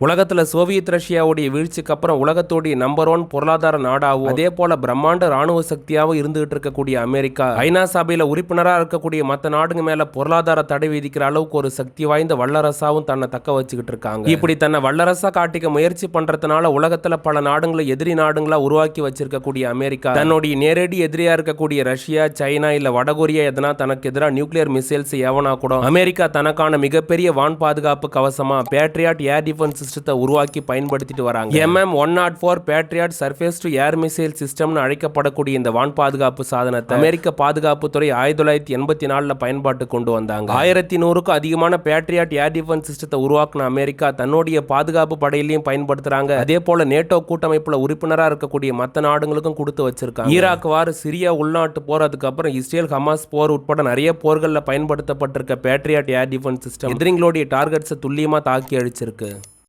உலகத்தில் சோவியத் ரஷ்யாவுடைய வீழ்ச்சிக்கு அப்புறம் உலகத்துடைய நம்பர் ஒன் பொருளாதார நாடாகவும் அதே போல பிரம்மாண்ட ராணுவ சக்தியாகவும் இருந்துகிட்டு இருக்கக்கூடிய அமெரிக்கா ஐநா சபையில் உறுப்பினராக இருக்கக்கூடிய மற்ற நாடுங்க மேல பொருளாதார தடை விதிக்கிற அளவுக்கு ஒரு சக்தி வாய்ந்த வல்லரசாவும் தன்னை தக்க வச்சுக்கிட்டு இருக்காங்க. இப்படி தன்னை வல்லரசா காட்டிக்க முயற்சி பண்றதுனால உலகத்துல பல நாடுகளை எதிரி நாடுங்களா உருவாக்கி வச்சிருக்கக்கூடிய அமெரிக்கா தன்னுடைய நேரடி எதிரியா இருக்கக்கூடிய ரஷ்யா சைனா இல்ல வடகொரியா எதனா தனக்கு எதிராக நியூக்ளியர் மிசைல்ஸ் எவனா கூட அமெரிக்கா தனக்கான மிகப்பெரிய வான் பாதுகாப்பு கவசமா பேட்ரியாட் ஏர் டிஃபென்ஸ் சிஸ்டத்தை உருவாக்கி பயன்படுத்திட்டு வராங்க. MM one naught four Patriot surface to air missile சிஸ்டம்னு அழைக்கப்படக்கூடிய இந்த வான் பாதுகாப்பு சாதனத்தை அமெரிக்க பாதுகாப்புத்துறை ஆயிரத்தி தொள்ளாயிரத்தி எண்பத்தி நாலுல பயன்பாட்டு கொண்டு வந்தாங்க. ஆயிரத்தி நூறுக்கும் அதிகமான பேட்ரியாட் ஏர் டிஃபென்ஸ் சிஸ்டத்தை உருவாக்குன அமெரிக்கா தன்னுடைய பாதுகாப்பு படையிலையும் பயன்படுத்துறாங்க. அதே போல நேட்டோ கூட்டமைப்புல உறுப்பினராக இருக்கக்கூடிய மற்ற நாடுகளுக்கும் கொடுத்து வச்சிருக்காங்க. ஈராக் வார் சிரியா உள்நாட்டு போர் அதுக்கப்புறம் இஸ்ரேல் ஹமாஸ் போர் உட்பட நிறைய போர்களில் பயன்படுத்தப்பட்டிருக்க பேட்ரியாட் ஏர் டிஃபென்ஸ் சிஸ்டம் எதிரிங்களுடைய டார்கெட்ஸை துல்லியமாக தாக்கி அழிச்சிருக்கு.